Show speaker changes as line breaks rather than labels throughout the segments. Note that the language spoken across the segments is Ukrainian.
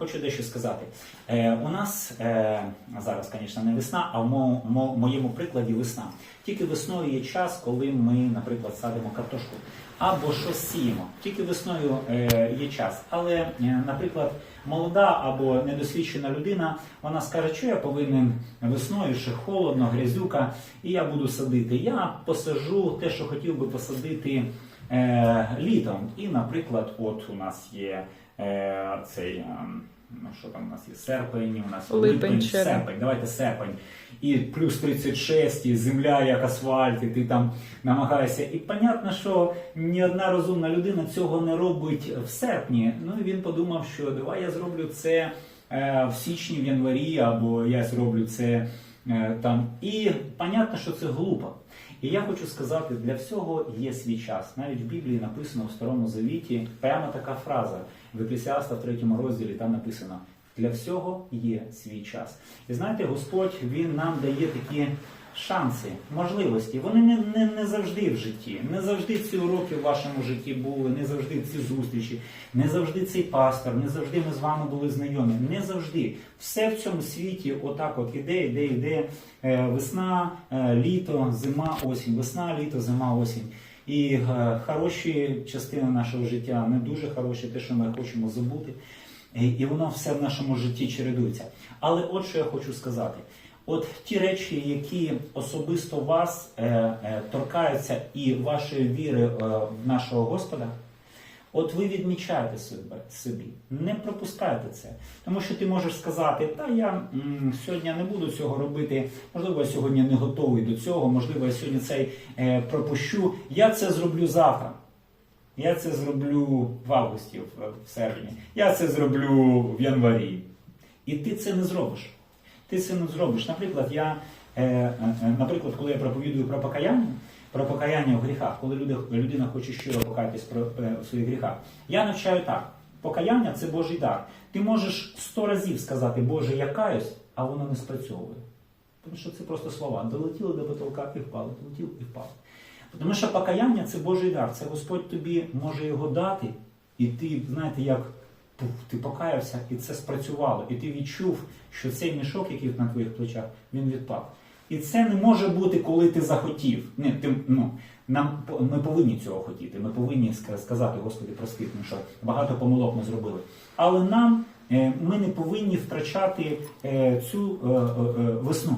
хочу дещо сказати. Е, у нас е, зараз, звісно, не весна, а в мо, мо- моєму прикладі весна. Тільки весною є час, коли ми, наприклад, садимо картошку або щось сіємо. Тільки весною е, є час. Але, е, наприклад, молода або недосвідчена людина, вона скаже, що я повинен весною, ще холодно, грязюка, і я буду садити. Я посажу те, що хотів би посадити е, літом. І, наприклад, от у нас є цей. ем, Ну, що там у нас є? Серпень, у нас є
Липень,
серпень, давайте серпень. І плюс 36, і земля як асфальт, і ти там намагаєшся. І понятно, що ні одна розумна людина цього не робить в серпні. Ну і він подумав, що давай я зроблю це е, в січні, в январі, або я зроблю це е, там. І понятно, що це глупо. І я хочу сказати, для всього є свій час. Навіть в Біблії написано в Старому Завіті прямо така фраза в Еклесіаста в третьому розділі там написано: для всього є свій час. І знаєте, Господь Він нам дає такі шанси, можливості. Вони не, не, не завжди в житті, не завжди ці уроки в вашому житті були, не завжди ці зустрічі, не завжди цей пастор, не завжди ми з вами були знайомі. Не завжди. Все в цьому світі отак от іде, іде, іде е, весна, е, літо, зима, осінь, весна, літо, зима, осінь. І е, хороші частини нашого життя, не дуже хороші, те, що ми хочемо забути. І, воно все в нашому житті чередується. Але от що я хочу сказати: от ті речі, які особисто вас е, е, торкаються і вашої віри е, в нашого Господа, от ви відмічаєте себе собі, не пропускайте це. Тому що ти можеш сказати, та я м, сьогодні не буду цього робити, можливо, я сьогодні не готовий до цього, можливо, я сьогодні цей е, пропущу. Я це зроблю завтра. Я це зроблю в августі, в, серпні. Я це зроблю в январі. І ти це не зробиш. Ти це не зробиш. Наприклад, я, е, е, е, наприклад, коли я проповідую про покаяння, про покаяння в гріхах, коли люди, людина хоче щиро покаятись про е, в своїх гріхах, я навчаю так: покаяння це Божий дар. Ти можеш сто разів сказати, Боже, я каюсь, а воно не спрацьовує. Тому що це просто слова. Долетіли до потолка і впали, долетіли і впали. Тому що покаяння це Божий дар. Це Господь тобі може його дати, і ти, знаєте, як пух, ти покаявся, і це спрацювало. І ти відчув, що цей мішок, який на твоїх плечах, він відпав. І це не може бути, коли ти захотів. Ні, ти, ну, нам, ми повинні цього хотіти. Ми повинні сказати, Господи, прости, що багато помилок ми зробили. Але нам е, ми не повинні втрачати е, цю е, весну.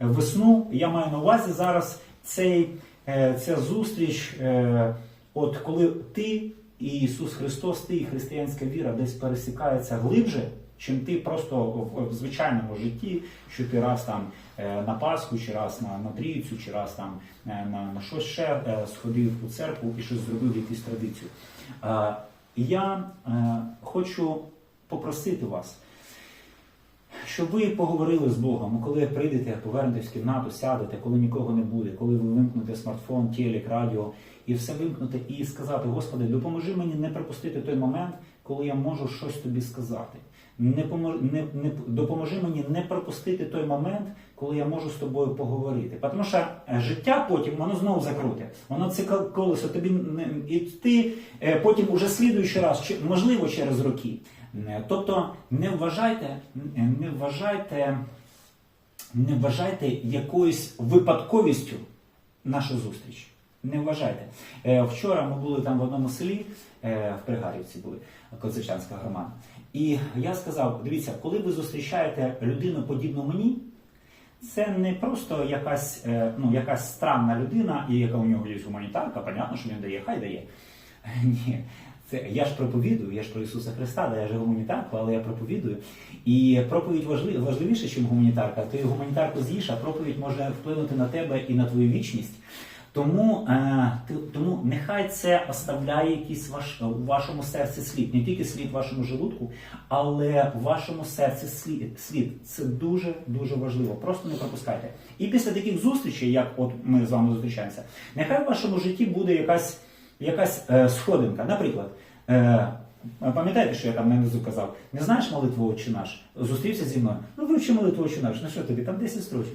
Весну я маю на увазі зараз цей, е, ця зустріч, е, от коли ти і Ісус Христос, ти і християнська віра десь пересікається глибше, чим ти просто в, звичайному житті, що ти раз там е, на Пасху, чи раз на, на Трійцю, чи раз там на, на щось ще сходив у церкву і щось зробив якусь традицію. Я хочу попросити вас щоб ви поговорили з Богом, коли прийдете, повернетесь в кімнату, сядете, коли нікого не буде, коли ви вимкнете смартфон, телек, радіо і все вимкнути, і сказати, Господи, допоможи мені не пропустити той момент, коли я можу щось тобі сказати. Не, помож, не, не допоможи мені не пропустити той момент, коли я можу з тобою поговорити. Тому що е, життя потім воно знову закруте. Воно це кол- колесо тобі не і ти е, потім уже слідуючий раз, можливо через роки. Е, Тобто не вважайте, не вважайте, не вважайте якоюсь випадковістю нашу зустріч. Не вважайте. Вчора ми були там в одному селі, в Пригарівці були, Коцичанська громада. І я сказав: дивіться, коли ви зустрічаєте людину подібну мені, це не просто якась, е, ну, якась странна людина, і яка у нього є гуманітарка, понятно, що він дає, хай дає. Ні, це я ж проповідую, я ж про Ісуса Христа, да, я ж гуманітарку, але я проповідую. І проповідь важлив, важливіше, ніж гуманітарка. Ти гуманітарку з'їш, а проповідь може вплинути на тебе і на твою вічність. Тому, е, ти- нехай це оставляє якийсь ваш, у вашому серці слід, не тільки слід в вашому желудку, але в вашому серці слід. слід. Це дуже дуже важливо. Просто не пропускайте. І після таких зустрічей, як от ми з вами зустрічаємося, нехай в вашому житті буде якась, якась е, сходинка. Наприклад, е, пам'ятаєте, що я там на казав? Не знаєш молитву «Отче наш? Зустрівся зі мною? Ну вивчи молитву «Отче наш. Ну що тобі? Там 10 строчок.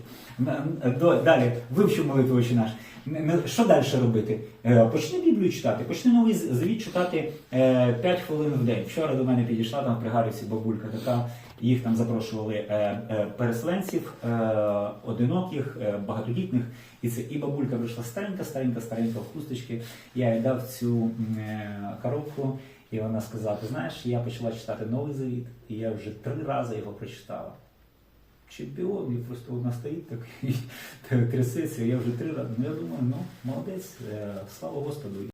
Далі вивчи молитву «Отче наш. Що далі робити? Е, Почни Біблію читати, почни новий з- завіт читати 5 хвилин в день. Вчора до мене підійшла там при Гаррісі бабулька така. Їх там запрошували е, е, переселенців, е, одиноких, е, багатодітних. І це і бабулька прийшла старенька, старенька, старенька в хусточки. Я їй дав цю е, коробку, і вона сказала: ти знаєш, я почала читати новий завіт, і я вже три рази його прочитала. Чемпіон, і просто вона стоїть так і трясеться. Я вже три рази. Ну я думаю, ну молодець, е, слава Господу.